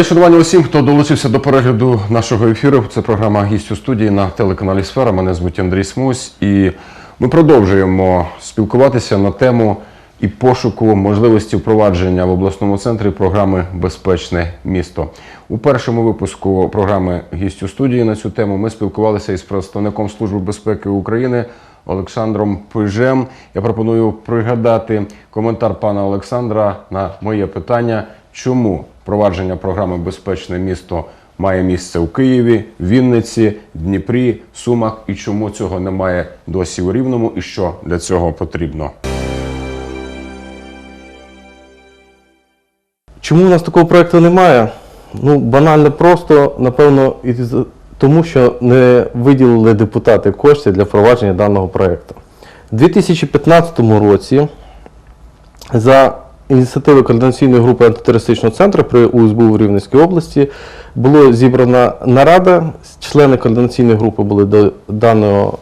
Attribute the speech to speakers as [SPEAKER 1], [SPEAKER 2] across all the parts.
[SPEAKER 1] Мої шанування усім, хто долучився до перегляду нашого ефіру. Це програма «Гість у студії на телеканалі Сфера. Мене звуть Андрій Смусь, і ми продовжуємо спілкуватися на тему і пошуку можливості впровадження в обласному центрі програми Безпечне місто. У першому випуску програми «Гість у студії на цю тему ми спілкувалися із представником Служби безпеки України Олександром Пижем. Я пропоную пригадати коментар пана Олександра на моє питання, чому впровадження програми Безпечне місто має місце у Києві, Вінниці, Дніпрі, Сумах і чому цього немає досі у Рівному, і що для цього потрібно.
[SPEAKER 2] Чому у нас такого проєкту немає? Ну, банально просто, напевно, тому, що не виділили депутати кошти для впровадження даного проєкту. У 2015 році за ініціативи Координаційної групи антитерористичного центру при УСБУ в Рівненській області було зібрана нарада. Члени координаційної групи були до даного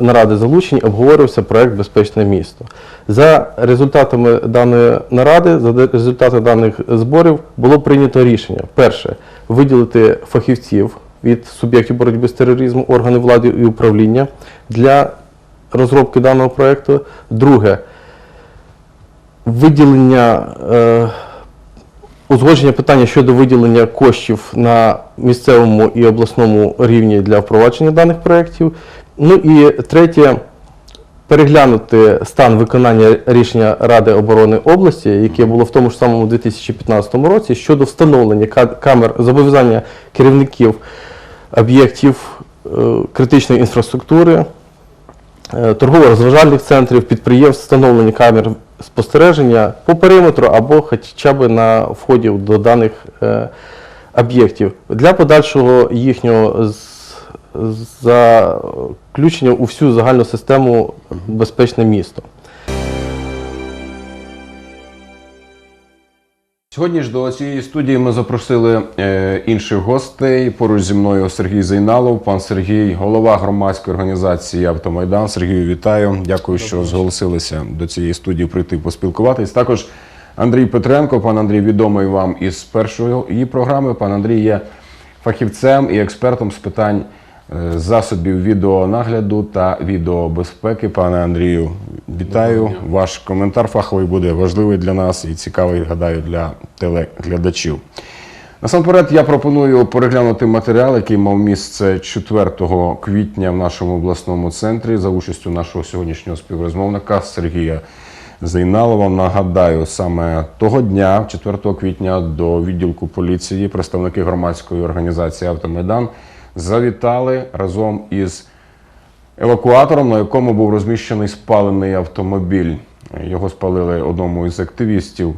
[SPEAKER 2] наради залучені, обговорювався проект Безпечне місто. За результатами даної наради, за результатами даних зборів було прийнято рішення: перше виділити фахівців від суб'єктів боротьби з тероризмом, органів влади і управління для розробки даного проекту. Друге виділення е, узгодження питання щодо виділення коштів на місцевому і обласному рівні для впровадження даних проєктів. Ну і третє, переглянути стан виконання рішення Ради оборони області, яке було в тому ж самому 2015 році, щодо встановлення камер зобов'язання керівників об'єктів е, критичної інфраструктури, е, торгово-розважальних центрів, підприємств, встановлення камер спостереження по периметру або хоча б на вході до даних е, об'єктів для подальшого їхнього заключення у всю загальну систему безпечне місто.
[SPEAKER 1] Сьогодні ж до цієї студії ми запросили е, інших гостей. Поруч зі мною Сергій Зайналов, пан Сергій, голова громадської організації Автомайдан. Сергію, вітаю. Дякую, що зголосилися до цієї студії прийти поспілкуватись. Також Андрій Петренко. Пан Андрій відомий вам із першої її програми. Пан Андрій є фахівцем і експертом з питань е, засобів відеонагляду та відеобезпеки. Пане Андрію, вітаю. Ваш коментар фаховий буде важливий для нас і цікавий, гадаю, для телеглядачів. Насамперед, я пропоную переглянути матеріал, який мав місце 4 квітня в нашому обласному центрі за участю нашого сьогоднішнього співрозмовника Сергія Зайналова. Нагадаю, саме того дня, 4 квітня, до відділку поліції представники громадської організації Автомайдан завітали разом із евакуатором, на якому був розміщений спалений автомобіль. Його спалили одному із активістів.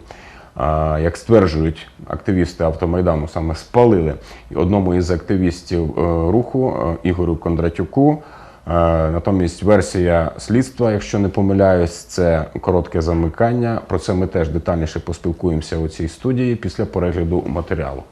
[SPEAKER 1] Як стверджують активісти автомайдану, саме спалили одному із активістів е, руху е, Ігорю Кондратюку. Е, Натомість версія слідства, якщо не помиляюсь, це коротке замикання. Про це ми теж детальніше поспілкуємося у цій студії після перегляду матеріалу.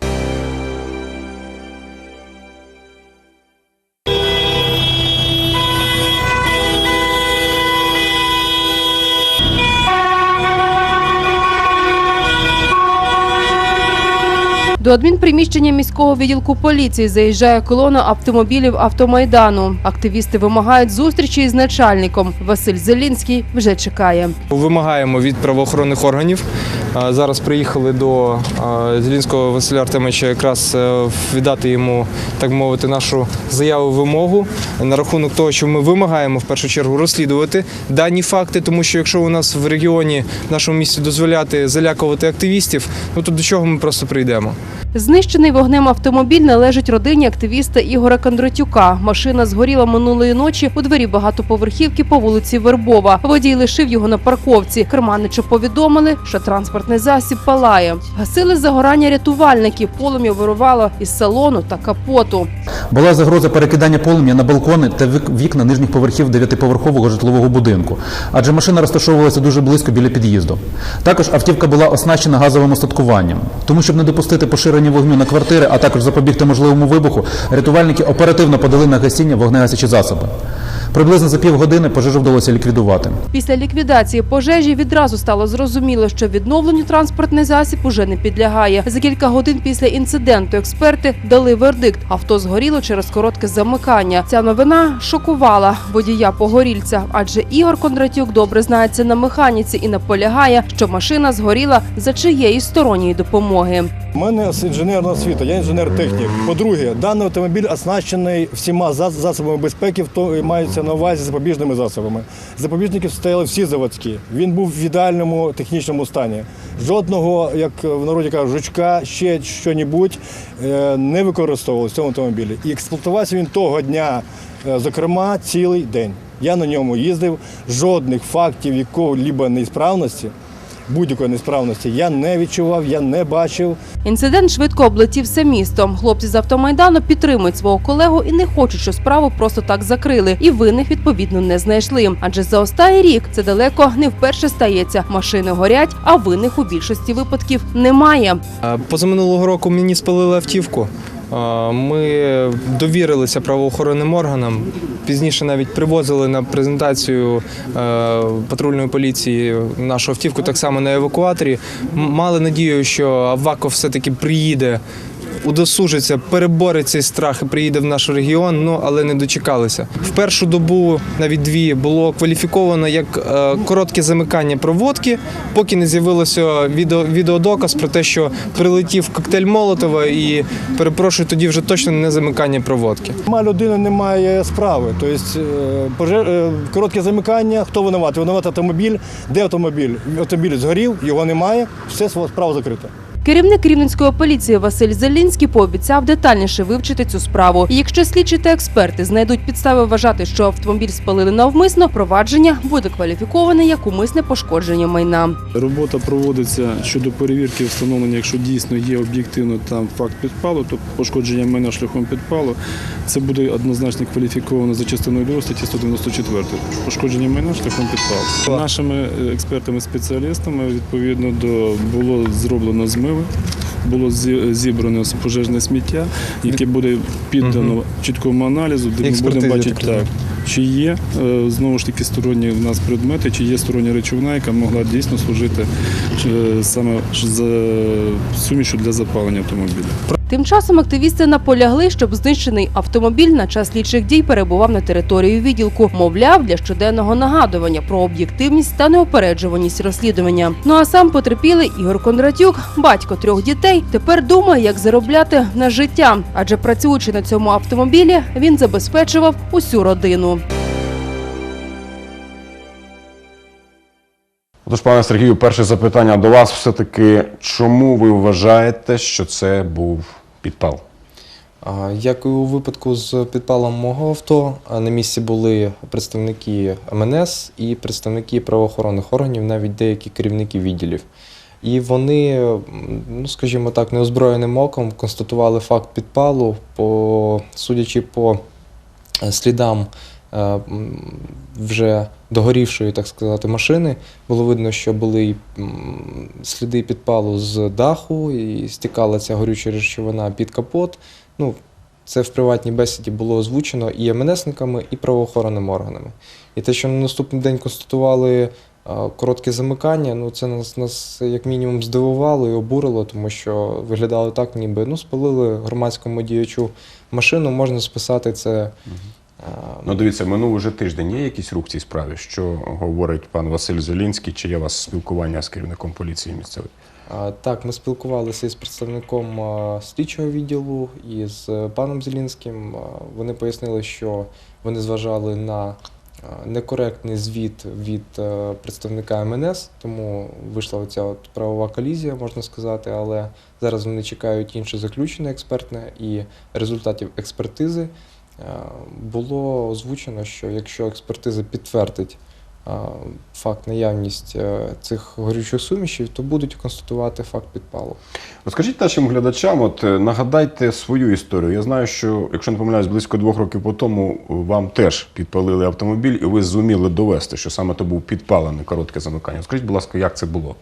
[SPEAKER 3] До адмінприміщення міського відділку поліції заїжджає колона автомобілів автомайдану. Активісти вимагають зустрічі із начальником. Василь Зелінський вже чекає.
[SPEAKER 4] Вимагаємо від правоохоронних органів. Зараз приїхали до Зелінського Василя Артемовича якраз е, віддати йому, так мовити, нашу заяву вимогу на рахунок того, що ми вимагаємо в першу чергу розслідувати дані факти, тому що якщо у нас в регіоні, в нашому місті дозволяти залякувати активістів, ну то до чого ми просто прийдемо.
[SPEAKER 3] Знищений вогнем автомобіль належить родині активіста Ігора Кондратюка. Машина згоріла минулої ночі у дворі багатоповерхівки по вулиці Вербова. Водій лишив його на парковці. Керманичу повідомили, що транспортний засіб палає. Гасили загорання рятувальники. Полум'я вирувало із салону та капоту.
[SPEAKER 5] Була загроза перекидання полум'я на балкони та вікна нижніх поверхів дев'ятиповерхового житлового будинку, адже машина розташовувалася дуже близько біля під'їзду. Також автівка була оснащена газовим остаткуванням. Тому, щоб не допустити поширення вогню на квартири, а також запобігти можливому вибуху, рятувальники оперативно подали на гасіння вогнегасячі засоби. Приблизно за півгодини пожежу вдалося ліквідувати.
[SPEAKER 3] Після ліквідації пожежі відразу стало зрозуміло, що відновленню транспортний засіб уже не підлягає. За кілька годин після інциденту експерти дали вердикт. Авто згоріло через коротке замикання. Ця новина шокувала водія погорільця, адже Ігор Кондратюк добре знається на механіці і наполягає, що машина згоріла за чиєї сторонньої допомоги.
[SPEAKER 6] У мене з інженерного освіта, я інженер-технік. По-друге, даний автомобіль оснащений всіма засобами безпеки, то і маються на увазі запобіжними засобами. Запобіжники стояли всі заводські. Він був в ідеальному технічному стані. Жодного, як в народі кажуть, жучка, ще що-небудь е, не використовувалося в цьому автомобілі. І експлуатувався він того дня, е, зокрема, цілий день. Я на ньому їздив, жодних фактів якого-либо неісправності, будь-якої несправності я не відчував, я не бачив.
[SPEAKER 3] Інцидент швидко облетів все місто. Хлопці з автомайдану підтримують свого колегу і не хочуть, що справу просто так закрили. І винних відповідно не знайшли. Адже за останній рік це далеко не вперше стається. Машини горять, а винних у більшості випадків немає.
[SPEAKER 7] Е, Позаминулого року мені спалили автівку. Ми довірилися правоохоронним органам. Пізніше навіть привозили на презентацію е, патрульної поліції нашу автівку так само на евакуаторі. Мали надію, що Аваков все-таки приїде. Удосужиться, перебореться цей страх і приїде в наш регіон, ну але не дочекалися. В першу добу, навіть дві, було кваліфіковано як е, коротке замикання проводки, поки не з'явилося відео, відеодоказ про те, що прилетів коктейль Молотова, і перепрошую, тоді вже точно не замикання проводки.
[SPEAKER 6] Нема людини, немає справи. Тобто е, е, коротке замикання, хто винуватий? Винуватий автомобіль. Де автомобіль? Автомобіль згорів, його немає, все справа закрита.
[SPEAKER 3] Керівник рівненської поліції Василь Зелінський пообіцяв детальніше вивчити цю справу. І якщо слідчі та експерти знайдуть підстави вважати, що автомобіль спалили навмисно, провадження буде кваліфіковане як умисне пошкодження майна.
[SPEAKER 8] Робота проводиться щодо перевірки встановлення, якщо дійсно є об'єктивно там факт підпалу, то пошкодження майна шляхом підпалу, це буде однозначно кваліфіковано за частиною 2 статті 194. Пошкодження майна шляхом підпалу. Нашими е, експертами-спеціалістами відповідно до було зроблено змиви. Було зібрано пожежне сміття, яке буде піддано чіткому аналізу, де ми будемо бачити
[SPEAKER 7] так
[SPEAKER 8] чи є е, знову ж таки сторонні в нас предмети, чи є стороння речовина, яка могла дійсно служити е, саме за сумішю для запалення автомобіля.
[SPEAKER 3] Тим часом активісти наполягли, щоб знищений автомобіль на час слідчих дій перебував на території відділку. Мовляв, для щоденного нагадування про об'єктивність та неопереджуваність розслідування. Ну а сам потерпілий Ігор Кондратюк, батько трьох дітей, тепер думає, як заробляти на життя. Адже працюючи на цьому автомобілі, він забезпечував усю родину.
[SPEAKER 1] Тож, пане Сергію, перше запитання до вас все-таки, чому ви вважаєте, що це був підпал?
[SPEAKER 7] Як і у випадку з підпалом мого авто, на місці були представники МНС і представники правоохоронних органів, навіть деякі керівники відділів. І вони, ну скажімо так, неозброєним оком констатували факт підпалу, по, судячи по е, слідам вже догорівшої, так сказати, машини, було видно, що були сліди підпалу з даху, і стікала ця горюча речовина під капот. Ну, це в приватній бесіді було озвучено і МНСниками, і правоохоронними органами. І те, що на наступний день констатували е, коротке замикання, ну це нас, нас як мінімум здивувало і обурило, тому що виглядало так, ніби ну, спалили громадському діячу машину, можна списати це. Е,
[SPEAKER 1] Ну, дивіться, минув уже тиждень. Є якийсь рух в цій справі? Що говорить пан Василь Зелінський? Чи є у вас спілкування з керівником поліції місцевої?
[SPEAKER 7] Так, ми спілкувалися із представником слідчого відділу і з е, паном Зелінським. Вони пояснили, що вони зважали на некоректний звіт від е, представника МНС, тому вийшла оця от правова колізія, можна сказати. Але зараз вони чекають інше заключення експертне і результатів експертизи. Е, Було озвучено, що якщо експертиза підтвердить факт наявність е, цих горючих сумішів, то будуть констатувати факт підпалу.
[SPEAKER 1] Розкажіть нашим глядачам, от е, нагадайте свою історію. Я знаю, що, якщо не помиляюсь, близько двох років по тому вам теж підпалили автомобіль, і ви зуміли довести, що саме то був підпалений коротке замикання. Скажіть, будь ласка, як це було?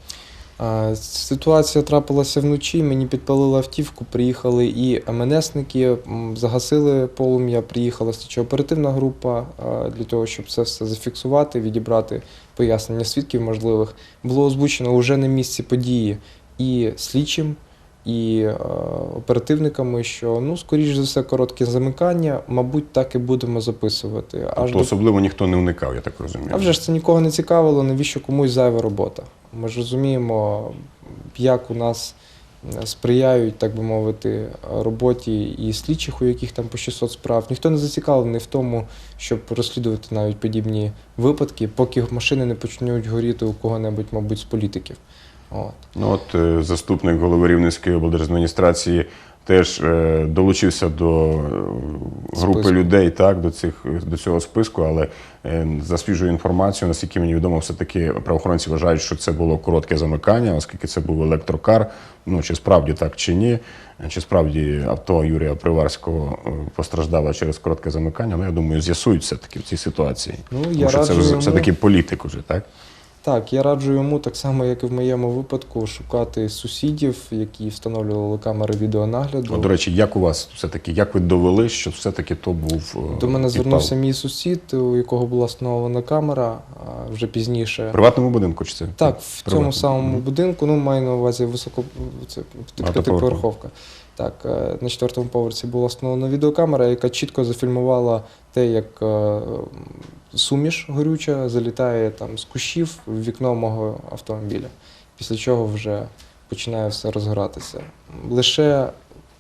[SPEAKER 7] Ситуація трапилася вночі, мені підпалили автівку, приїхали і МНСники, загасили полум'я, приїхала слідчо-оперативна група для того, щоб це все зафіксувати, відібрати пояснення свідків можливих. Було озвучено вже на місці події і слідчим, і е, оперативниками, що ну, скоріш за все, коротке замикання, мабуть, так і будемо записувати. Аж
[SPEAKER 1] Тобто
[SPEAKER 7] до
[SPEAKER 1] особливо ніхто не уникав, я так розумію.
[SPEAKER 7] а вже ж це нікого не цікавило, навіщо комусь зайва робота. Ми ж розуміємо, як у нас сприяють, так би мовити, роботі і слідчих, у яких там по 600 справ. Ніхто не зацікавлений в тому, щоб розслідувати навіть подібні випадки, поки машини не почнуть горіти у кого-небудь, мабуть, з політиків. От.
[SPEAKER 1] Ну от е, заступник голови Рівненської облдержадміністрації теж е, долучився до е, групи
[SPEAKER 7] Списку.
[SPEAKER 1] людей, так, до, цих, до цього списку, але за свіжою інформацією, наскільки мені відомо, все-таки правоохоронці вважають, що це було коротке замикання, оскільки це був електрокар. Ну, чи справді так чи ні, чи справді авто Юрія Приварського постраждало через коротке замикання, ну, я думаю, з'ясують все-таки в цій ситуації.
[SPEAKER 7] Ну,
[SPEAKER 1] Тому
[SPEAKER 7] я
[SPEAKER 1] що це все-таки політик уже, так?
[SPEAKER 7] Так, я раджу йому, так само, як і в моєму випадку, шукати сусідів, які встановлювали камери відеонагляду.
[SPEAKER 1] От, до речі, як у вас все-таки, як ви довели, що все-таки то був е,
[SPEAKER 7] До мене
[SPEAKER 1] підпал?
[SPEAKER 7] звернувся мій сусід, у якого була встановлена камера а, вже пізніше.
[SPEAKER 1] В приватному будинку чи це?
[SPEAKER 7] Так, в цьому
[SPEAKER 1] Приватному.
[SPEAKER 7] самому
[SPEAKER 1] Мгм.
[SPEAKER 7] будинку, ну маю на увазі високо це п'ятиповерховка. Так, е, на четвертому поверсі була встановлена відеокамера, яка чітко зафільмувала те, як е, суміш горюча залітає там з кущів в вікно мого автомобіля. Після чого вже починає все розгоратися. Лише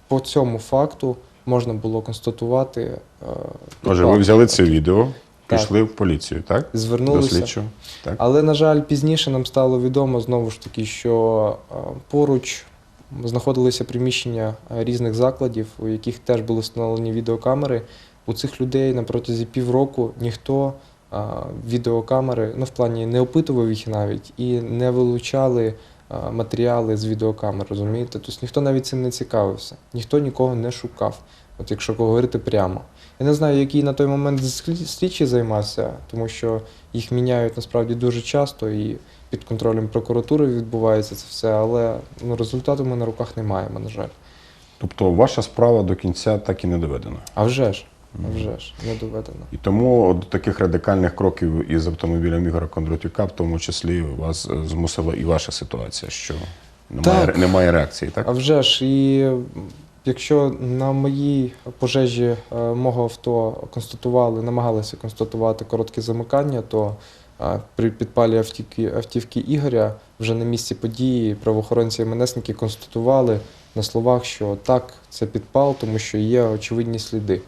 [SPEAKER 7] по цьому факту можна було констатувати. е,
[SPEAKER 1] Отже, ви взяли це відео,
[SPEAKER 7] Так.
[SPEAKER 1] пішли в поліцію, так?
[SPEAKER 7] Звернулися.
[SPEAKER 1] слідчого. Так.
[SPEAKER 7] Але, на жаль, пізніше нам стало відомо знову ж таки, що е, поруч знаходилися приміщення е, різних закладів, у яких теж були встановлені відеокамери. У цих людей на протязі півроку ніхто е, відеокамери, ну в плані не опитував їх навіть і не вилучали матеріали з відеокамер, розумієте? Тобто ніхто навіть цим не цікавився, ніхто нікого не шукав, от якщо говорити прямо. Я не знаю, який на той момент слід- слідчий займався, тому що їх міняють насправді дуже часто і під контролем прокуратури відбувається це все, але ну, результату ми на руках не маємо, на жаль.
[SPEAKER 1] Тобто ваша справа до кінця так і не доведена.
[SPEAKER 7] А вже ж, вже ж, не доведено.
[SPEAKER 1] І тому до таких радикальних кроків із автомобілем Ігора Кондратюка, в тому числі вас е, змусила і ваша ситуація, що немає,
[SPEAKER 7] Так.
[SPEAKER 1] немає реакції, так?
[SPEAKER 7] А вже ж, і якщо на моїй пожежі е, мого авто констатували, намагалися констатувати коротке замикання, то е, при підпалі автівки, автівки Ігоря вже на місці події правоохоронці і МНСники констатували на словах, що так, це підпал, тому що є очевидні сліди.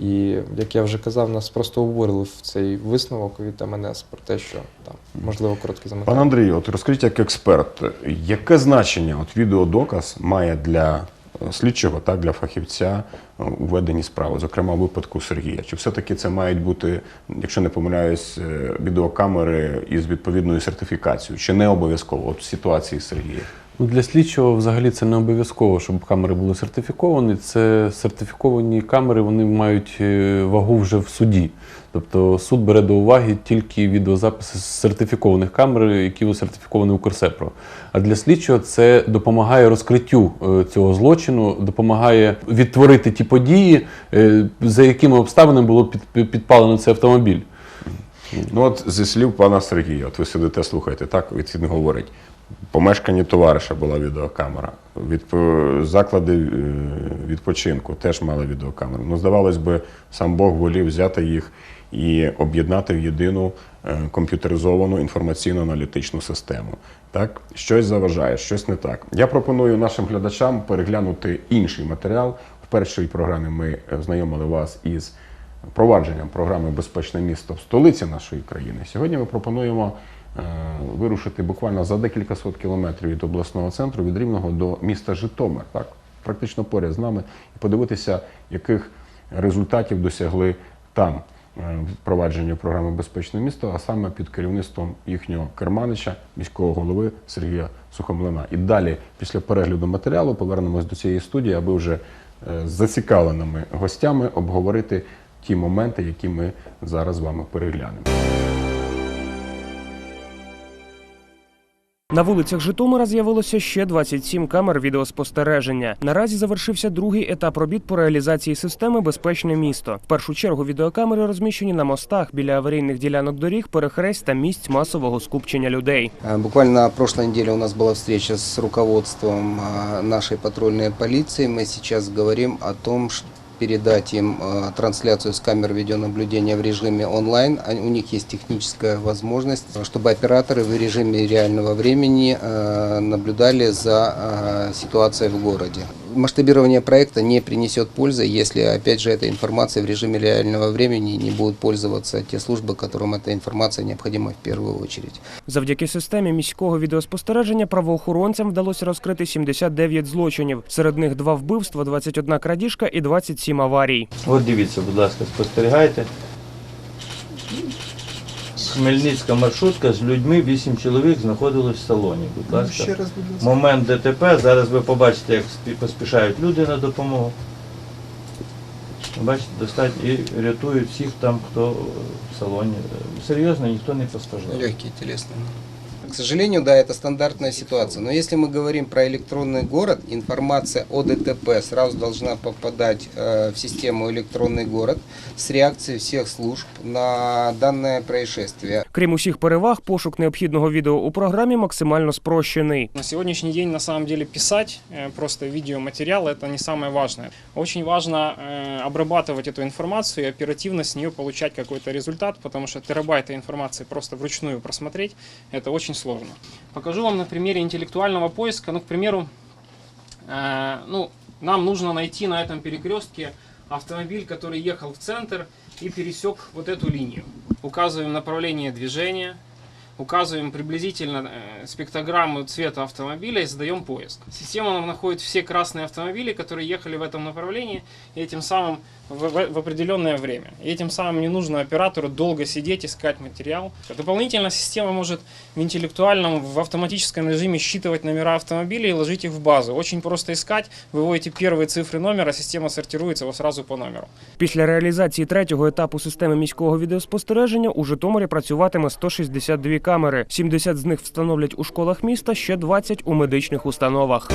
[SPEAKER 7] І як я вже казав, нас просто обурили в цей висновок від МНС про те, що там можливо коротке замикання.
[SPEAKER 1] Пане Андрію, от розкажіть як експерт, яке значення от відеодоказ має для е, слідчого, так, для фахівця е, у веденні справи, зокрема випадку Сергія? Чи все-таки це мають бути, якщо не помиляюсь, е, відеокамери із відповідною сертифікацією? Чи не обов'язково от в ситуації Сергія?
[SPEAKER 9] Ну, для слідчого взагалі це не обов'язково, щоб камери були сертифіковані. Це сертифіковані камери, вони мають е, вагу вже в суді. Тобто суд бере до уваги тільки відеозаписи з сертифікованих камер, які сертифіковані у Корсепро. А для слідчого це допомагає розкриттю е, цього злочину, допомагає відтворити ті події, е, за якими обставинами було під, підпалено цей автомобіль.
[SPEAKER 1] Ну от зі слів пана Сергія, от ви сидите, слухаєте, так, він говорить. Помешканні товариша була відеокамера. Від заклади е, відпочинку теж мали відеокамеру. Ну, здавалось би, сам Бог волів взяти їх і об'єднати в єдину е, комп'ютеризовану інформаційно-аналітичну систему. Так, щось заважає, щось не так. Я пропоную нашим глядачам переглянути інший матеріал. В першій програмі ми е, знайомили вас із впровадженням програми Безпечне місто в столиці нашої країни. Сьогодні ми пропонуємо вирушити буквально за декілька сот кілометрів від обласного центру від Рівного до міста Житомир, так практично поряд з нами, і подивитися, яких результатів досягли там е, впровадження програми Безпечне місто, а саме під керівництвом їхнього керманича, міського голови Сергія Сухомлина. І далі, після перегляду матеріалу, повернемось до цієї студії, аби вже е, з зацікавленими гостями обговорити ті моменти, які ми зараз з вами переглянемо.
[SPEAKER 10] На вулицях Житомира з'явилося ще 27 камер відеоспостереження. Наразі завершився другий етап робіт по реалізації системи Безпечне місто. В першу чергу відеокамери розміщені на мостах біля аварійних ділянок доріг, перехресть та місць масового скупчення людей.
[SPEAKER 11] Э, Буквально на прошлой неделе у нас была встреча с руководством э, нашей патрульной полиции. Мы сейчас говорим о том, что передать им э, трансляцию с камер видеонаблюдения в режиме онлайн. А У них есть техническая возможность, чтобы операторы в режиме реального времени э, наблюдали за э, ситуацией в городе. Масштабирование проекта не принесет пользы, если, опять же, эта информация в режиме реального времени не будут пользоваться те службы, которым эта информация необходима в первую очередь.
[SPEAKER 10] Завдяки системі міського відеоспостереження правоохоронцям вдалося розкрити 79 злочинів. Серед них два вбивства, 21 крадіжка і 27 аварій.
[SPEAKER 12] От дивіться, будь ласка, спостерігайте. Хмельницька маршрутка з людьми, 8 чоловік знаходились в салоні. Будь ласка.
[SPEAKER 11] раз, будь ласка.
[SPEAKER 12] Момент ДТП. Зараз ви побачите, як поспішають люди на допомогу. Бачите, достать і рятують всіх там, хто в салоні. Серйозно, ніхто не постраждав.
[SPEAKER 11] Легкі телесные. К сожалению, да, это стандартная ситуация. Но если мы говорим про электронный город, информация о ДТП сразу должна попадать э, в систему электронный город с реакцией всех служб на данное происшествие.
[SPEAKER 10] Крім усіх переваг, пошук необхідного відео у програмі максимально спрощений.
[SPEAKER 13] На сегодняшний день, на самом деле, писать э, просто видеоматериал – это не самое важное. Очень важно э, обрабатывать эту информацию и оперативно с нее получать какой-то результат, потому что терабайты информации просто вручную просмотреть – это очень сложно. Покажу вам на примере интеллектуального поиска. Ну, к примеру, э, ну, нам нужно найти на этом перекрестке автомобиль, который ехал в центр и пересек вот эту линию. Указываем направление движения, указываем приблизительно э, спектрограмму цвета автомобиля и задаем поиск. Система нам находит все красные автомобили, которые ехали в этом направлении, и этим самым в, в- в определенное время. И этим самым не нужно оператору долго сидеть, искать материал. Дополнительно система может в интеллектуальном, в автоматическом режиме считывать номера автомобилей и ложить их в базу. Очень просто искать, выводите первые цифры номера, система сортируется его сразу по номеру.
[SPEAKER 10] Після реалізації третього етапу системи міського відеоспостереження у Житомирі працюватиме 162 камери. 70 з них встановлять у школах міста, ще 20 у медичних установах.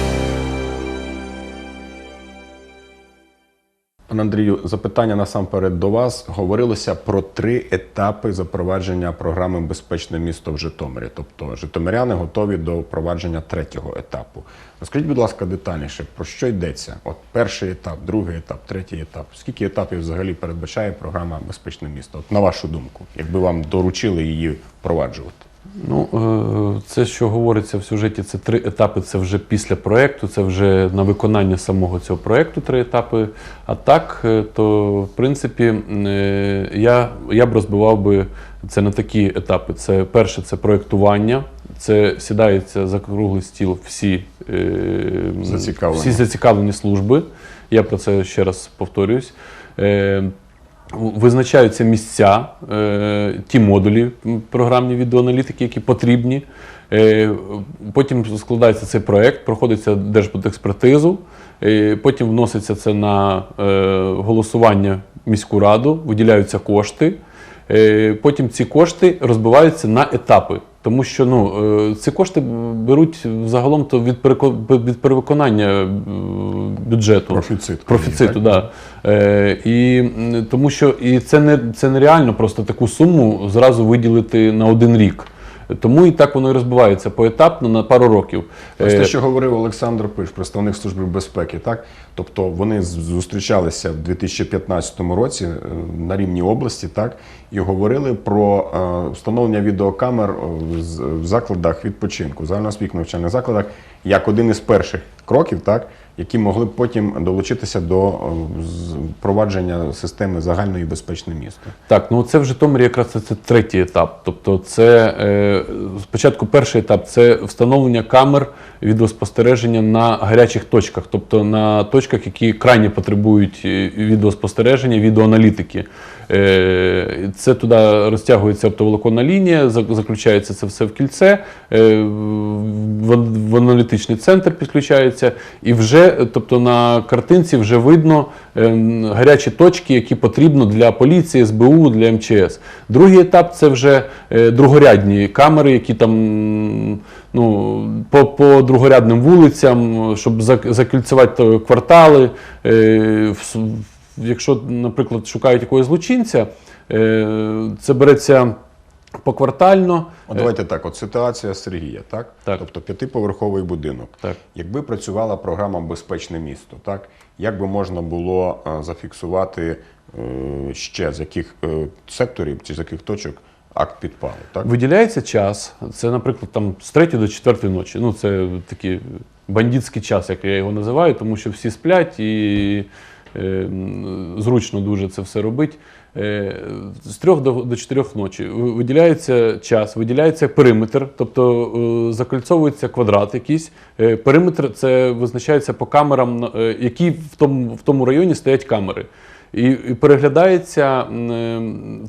[SPEAKER 1] Пане Андрію, запитання насамперед до вас. Говорилося про три етапи запровадження програми Безпечне місто в Житомирі. Тобто житомиряни готові до впровадження третього етапу. Розкажіть, будь ласка, детальніше, про що йдеться? От перший етап, другий етап, третій етап. Скільки етапів взагалі передбачає програма Безпечне місто? От на вашу думку, якби вам доручили її впроваджувати?
[SPEAKER 9] Ну, е, це, що говориться в сюжеті, це три етапи. Це вже після проєкту, це вже на виконання самого цього проєкту три етапи. А так, е, то в принципі, е, я, я б розбивав би це на такі етапи. Це перше, це проєктування. Це сідається за круглий стіл всі,
[SPEAKER 1] Зацікавлені.
[SPEAKER 9] всі зацікавлені служби. Я про це ще раз повторююсь. Визначаються місця, е, ті модулі програмні відеоаналітики, які потрібні. Е, Потім складається цей проєкт, проходиться держбудекспертизу, е, потім вноситься це на голосування міську раду, виділяються кошти. Потім ці кошти розбиваються на етапи. Тому що ну, е, ці кошти беруть загалом то від, від перевиконання е, бюджету.
[SPEAKER 1] Профіцит.
[SPEAKER 9] Профіциту,
[SPEAKER 1] так?
[SPEAKER 9] да. Е, і тому що і це не це нереально просто таку суму зразу виділити на один рік. Тому і так воно і розбивається поетапно на пару років.
[SPEAKER 1] Ось
[SPEAKER 9] Е,
[SPEAKER 1] те, що говорив Олександр Пиш, представник Служби безпеки, так? Тобто вони зустрічалися в 2015 році е, на рівні області, так, і говорили про е, встановлення відеокамер е, в закладах відпочинку, в загальноосвітніх навчальних закладах, як один із перших кроків, так, які могли б потім долучитися до е, впровадження системи загальної безпечне місто.
[SPEAKER 9] Так, ну це в Житомирі якраз це, це третій етап. Тобто, це е, спочатку перший етап це встановлення камер відеоспостереження на гарячих точках, тобто на точках, які крайні потребують е, відеоспостереження, відеоаналітики. Е, Це туди розтягується оптоволоконна лінія, заключається це все в кільце, е, в, аналітичний центр підключається, і вже тобто на картинці вже видно ем, гарячі точки, які потрібно для поліції, СБУ, для МЧС. Другий етап це вже е, другорядні камери, які там ну, по, по другорядним вулицям, щоб закільцювати е, квартали. Е, Якщо, наприклад, шукають якогось злочинця, е, це береться поквартально.
[SPEAKER 1] От давайте так, от ситуація Сергія, так?
[SPEAKER 9] Так.
[SPEAKER 1] Тобто п'ятиповерховий будинок.
[SPEAKER 9] Так.
[SPEAKER 1] Якби працювала програма Безпечне місто, так? Як би можна було е, зафіксувати е, ще з яких секторів чи з яких точок акт підпалу, так?
[SPEAKER 9] Виділяється час. Це, наприклад, там з 3 до 4 ночі. Ну, це такий бандитський час, як я його називаю, тому що всі сплять і зручно дуже це все робити. Е, з 3 до, чотирьох 4 ночі виділяється час, виділяється периметр, тобто е, закольцовується квадрат якийсь. Е, периметр це визначається по камерам, е, які в тому, в тому районі стоять камери. І, і переглядається е,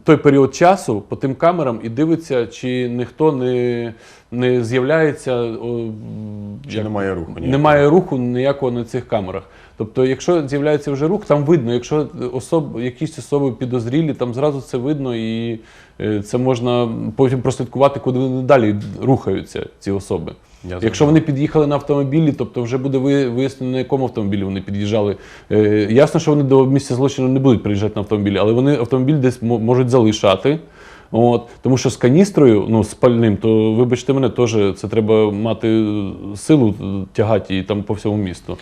[SPEAKER 9] той період часу по тим камерам і дивиться, чи ніхто не, не з'являється.
[SPEAKER 1] Чи немає руху ніякого?
[SPEAKER 9] Немає руху ніякого на цих камерах. Тобто, якщо з'являється вже рух, там видно. Якщо особ, якісь особи підозрілі, там зразу це видно, і е, це можна потім прослідкувати, куди вони далі рухаються, ці особи.
[SPEAKER 1] Я
[SPEAKER 9] Якщо вони під'їхали на автомобілі, тобто вже буде вияснено, на якому автомобілі вони під'їжджали. Е, ясно, що вони до місця злочину не будуть приїжджати на автомобілі, але вони автомобіль десь можуть залишати. От, тому що з каністрою, ну з пальним, то вибачте мене, теж це треба мати силу тягати і там по всьому місту.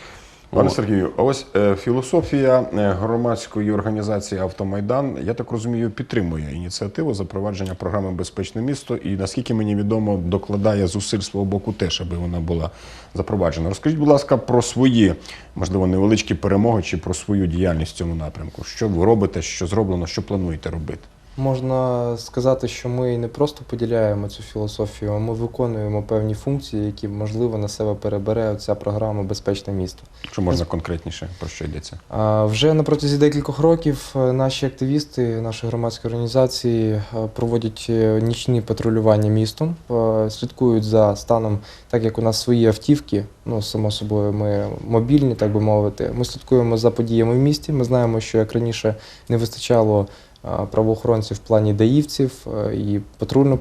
[SPEAKER 1] Пане
[SPEAKER 9] От.
[SPEAKER 1] Сергію, а ось е, філософія е, громадської організації Автомайдан, я так розумію, підтримує ініціативу запровадження програми Безпечне місто і наскільки мені відомо, докладає зусиль свого боку теж, аби вона була запроваджена. Розкажіть, будь ласка, про свої, можливо, невеличкі перемоги чи про свою діяльність в цьому напрямку. Що ви робите, що зроблено, що плануєте робити?
[SPEAKER 7] Можна сказати, що ми не просто поділяємо цю філософію, а ми виконуємо певні функції, які можливо на себе перебере ця програма Безпечне місто.
[SPEAKER 1] Якщо можна конкретніше, про що йдеться?
[SPEAKER 7] А Вже на протязі декількох років е, наші активісти, наші громадські організації е, проводять е, нічні патрулювання містом, слідкують за станом, так як у нас свої автівки, ну само собою, ми мобільні, так би мовити. Ми слідкуємо за подіями в місті. Ми знаємо, що як раніше не вистачало правоохоронців в плані даївців е, і патрульно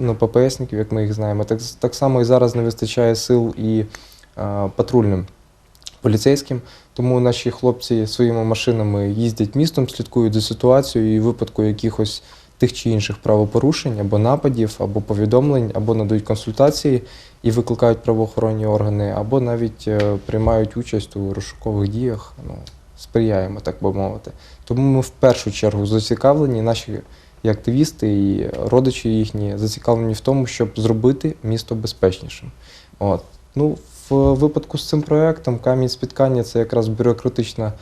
[SPEAKER 7] ну, ППСників, як ми їх знаємо. Так, так само і зараз не вистачає сил і патрульним поліцейським. Тому наші хлопці своїми машинами їздять містом, слідкують за ситуацією і випадку якихось тих чи інших правопорушень або нападів, або повідомлень, або надають консультації і викликають правоохоронні органи, або навіть е, приймають участь у розшукових діях. Сприяємо, так би мовити. Тому ми в першу чергу зацікавлені, наші і активісти, і родичі їхні зацікавлені в тому, щоб зробити місто безпечнішим. От. Ну, в випадку з цим проектом камінь спіткання це якраз бюрократична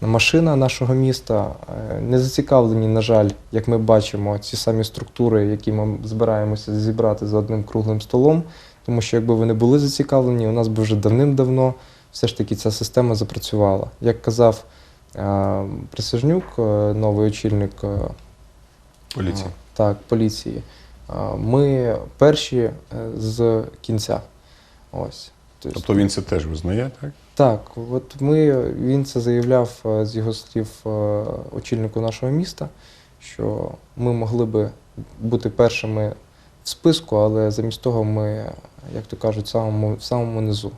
[SPEAKER 7] машина нашого міста. Е, Не зацікавлені, на жаль, як ми бачимо, ці самі структури, які ми збираємося зібрати за одним круглим столом. Тому що якби вони були зацікавлені, у нас би вже давним-давно все ж таки ця система запрацювала. Як казав е, Присяжнюк, е, новий очільник е,
[SPEAKER 1] Поліція.
[SPEAKER 7] а, Так, поліції. Ми перші з кінця. Ось.
[SPEAKER 1] Тобто він це теж визнає, так?
[SPEAKER 7] Так, от ми, він це заявляв з його слів очільнику нашого міста, що ми могли би бути першими в списку, але замість того ми, як то кажуть, в самому, в самому низу.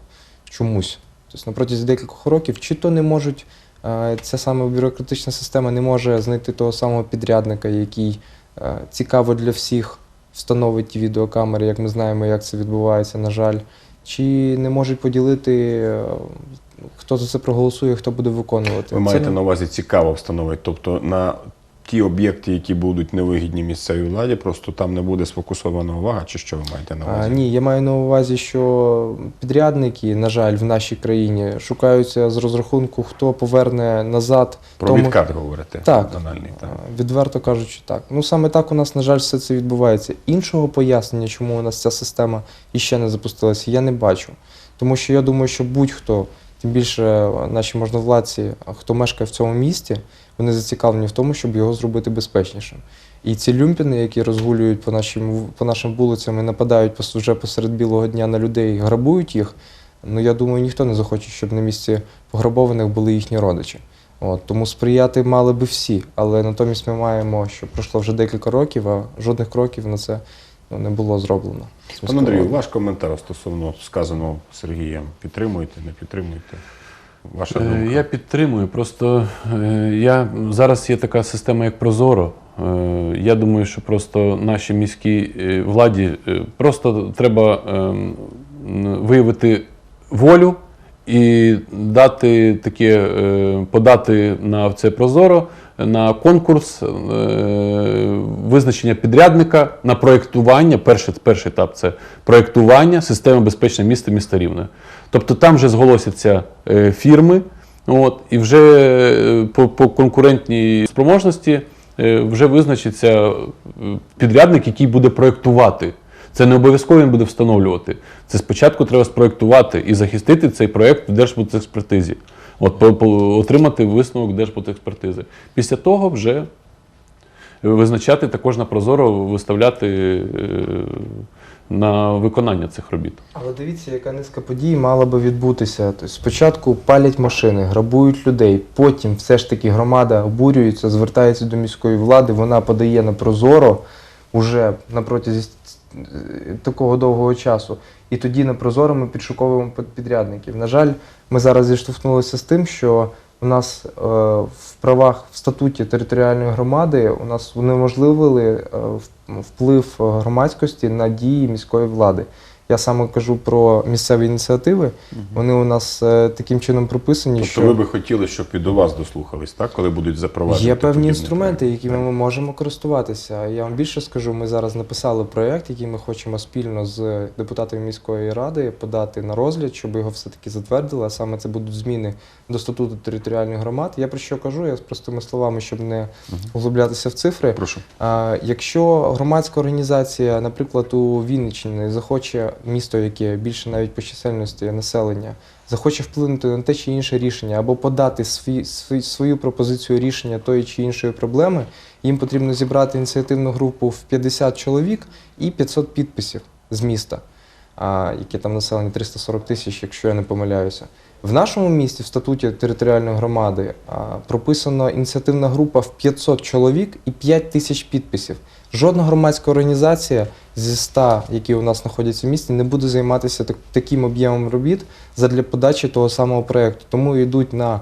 [SPEAKER 7] Чомусь. Тобто на протязі декількох років, чи то не можуть, е, ця саме бюрократична система не може знайти того самого підрядника, який е, цікаво для всіх встановить ті відеокамери, як ми знаємо, як це відбувається, на жаль. Чи не можуть поділити, е, хто за це проголосує, хто буде виконувати.
[SPEAKER 1] Ви
[SPEAKER 7] Це
[SPEAKER 1] маєте
[SPEAKER 7] не-
[SPEAKER 1] на увазі цікаво встановити. Тобто на ті об'єкти, які будуть невигідні місцевій владі, просто там не буде сфокусована увага, чи що ви маєте на
[SPEAKER 7] А,
[SPEAKER 1] увазі?
[SPEAKER 7] ні, я маю на увазі, що підрядники, на жаль, в нашій країні шукаються з розрахунку, хто поверне назад.
[SPEAKER 1] Про
[SPEAKER 7] тому-
[SPEAKER 1] відкат говорите.
[SPEAKER 7] Так,
[SPEAKER 1] так.
[SPEAKER 7] Відверто кажучи, так. Ну саме так у нас, на жаль, все це відбувається. Іншого пояснення, чому у нас ця система іще не запустилася, я не бачу. Тому що я думаю, що будь-хто, тим більше наші можновладці, хто мешкає в цьому місті, вони зацікавлені в тому, щоб його зробити безпечнішим. І ці люмпіни, які розгулюють по нашим, по нашим вулицям і нападають вже посеред білого дня на людей, грабують їх, Ну я думаю, ніхто не захоче, щоб на місці пограбованих були їхні родичі. От, тому сприяти мали би всі, але натомість ми маємо, що пройшло вже декілька років, а жодних кроків на це не було зроблено.
[SPEAKER 1] Пане Андрію, ваш коментар стосовно сказаного Сергієм. Підтримуєте, не підтримуєте? Ваша
[SPEAKER 9] Е,
[SPEAKER 1] думка?
[SPEAKER 9] Я підтримую. Просто е, я зараз є така система, як Прозоро. Е, Я думаю, що просто нашій міській владі просто треба ем, виявити волю і дати таке, подати на це Прозоро на конкурс е, визначення підрядника на проєктування. Перший, перший етап це проєктування системи безпечне місто міста Рівне. Тобто там вже зголосяться е, фірми, от, і вже е, по, по конкурентній спроможності вже визначиться підрядник, який буде проєктувати. Це не обов'язково він буде встановлювати. Це спочатку треба спроєктувати і захистити цей проєкт в Держбудекспертизі. От, по, отримати висновок Держбудекспертизи. Після того вже визначати також на Прозоро, виставляти е, на виконання цих робіт.
[SPEAKER 7] Але дивіться, яка низка подій мала би відбутися. Тобто спочатку палять машини, грабують людей, потім все ж таки громада обурюється, звертається до міської влади, вона подає на прозоро уже на протязі е, такого довгого часу. І тоді на прозоро ми підшуковуємо під- підрядників. На жаль, ми зараз зіштовхнулися з тим, що у нас е, в правах в статуті територіальної громади у нас унеможливили е, вплив громадськості на дії міської влади. Я саме кажу про місцеві ініціативи. Вони у нас е, таким чином прописані,
[SPEAKER 1] Тобто
[SPEAKER 7] що
[SPEAKER 1] ви би хотіли, щоб і до вас дослухались, так? Коли будуть запроваджені.
[SPEAKER 7] Є певні інструменти, якими ми можемо користуватися. Я вам більше скажу, ми зараз написали проєкт, який ми хочемо спільно з депутатами міської ради подати на розгляд, щоб його все-таки затвердили. А саме це будуть зміни до статуту територіальних громад. Я про що кажу? Я з простими словами, щоб не углублятися в цифри.
[SPEAKER 1] Прошу.
[SPEAKER 7] А, Якщо громадська організація, наприклад, у Вінниччині захоче місто, яке більше навіть по чисельності населення, захоче вплинути на те чи інше рішення або подати свій, свій, свою пропозицію рішення тої чи іншої проблеми, їм потрібно зібрати ініціативну групу в 50 чоловік і 500 підписів з міста, яке там населення 340 тисяч, якщо я не помиляюся. В нашому місті, в статуті територіальної громади, прописано ініціативна група в 500 чоловік і 5 тисяч підписів. Жодна громадська організація зі 100, які у нас знаходяться в місті, не буде займатися таким об'ємом робіт задля подачі того самого проєкту. Тому йдуть на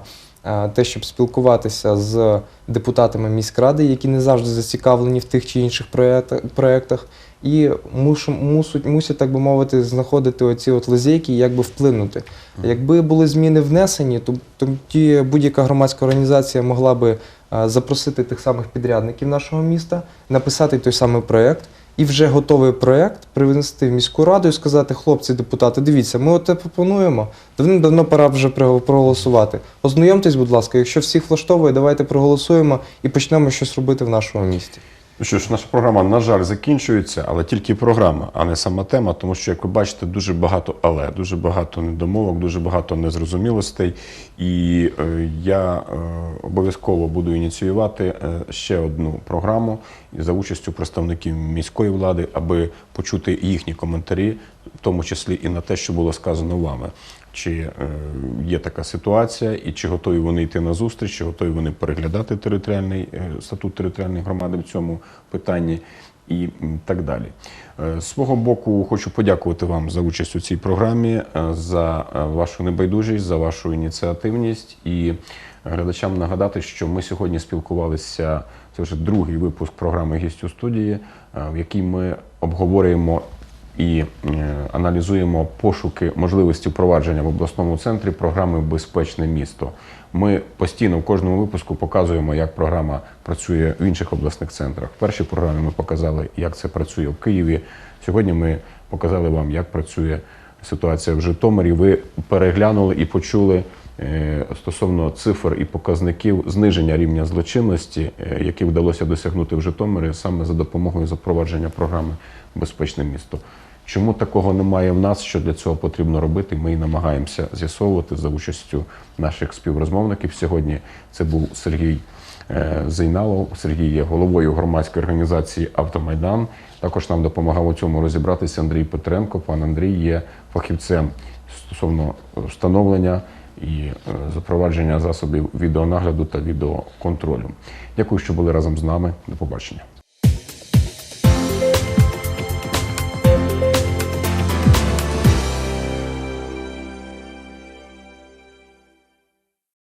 [SPEAKER 7] те, щоб спілкуватися з депутатами міськради, які не завжди зацікавлені в тих чи інших проєкта- проєктах, і мушу- мусуть, мусять, так би мовити, знаходити оці от лазейки, як би вплинути. Якби були зміни внесені, то тоді будь-яка громадська організація могла би запросити тих самих підрядників нашого міста, написати той самий проєкт. І вже готовий проєкт привнести в міську раду і сказати, хлопці, депутати, дивіться, ми оте пропонуємо. Давним-давно пора вже проголосувати. Ознайомтесь, будь ласка, якщо всіх влаштовує, давайте проголосуємо і почнемо щось робити в нашому місті.
[SPEAKER 1] Ну що ж, наша програма, на жаль, закінчується, але тільки програма, а не сама тема, тому що, як ви бачите, дуже багато але, дуже багато недомовок, дуже багато незрозумілостей. І е, я е, обов'язково буду ініціювати е, ще одну програму за участю представників міської влади, аби почути їхні коментарі, в тому числі і на те, що було сказано вами. Чи е, є така ситуація, і чи готові вони йти на зустріч, чи готові вони переглядати територіальний е, статут територіальної громади в цьому питанні, і так далі. Е, З свого боку, хочу подякувати вам за участь у цій програмі, е, за е, вашу небайдужість, за вашу ініціативність і глядачам нагадати, що ми сьогодні спілкувалися. Це вже другий випуск програми «Гість у студії, е, в якій ми обговорюємо і е, аналізуємо пошуки можливості впровадження в обласному центрі програми Безпечне місто. Ми постійно в кожному випуску показуємо, як програма працює в інших обласних центрах. В першій програмі ми показали, як це працює в Києві. Сьогодні ми показали вам, як працює ситуація в Житомирі. Ви переглянули і почули стосовно цифр і показників зниження рівня злочинності, е, які вдалося досягнути в Житомирі саме за допомогою запровадження програми Безпечне місто. Чому такого немає в нас? Що для цього потрібно робити? Ми і намагаємося з'ясовувати за участю наших співрозмовників. Сьогодні це був Сергій е, Зейналов. Сергій є головою громадської організації Автомайдан. Також нам допомагав у цьому розібратися Андрій Петренко. Пан Андрій є фахівцем стосовно встановлення і е, запровадження засобів відеонагляду та відеоконтролю. Дякую, що були разом з нами. До побачення.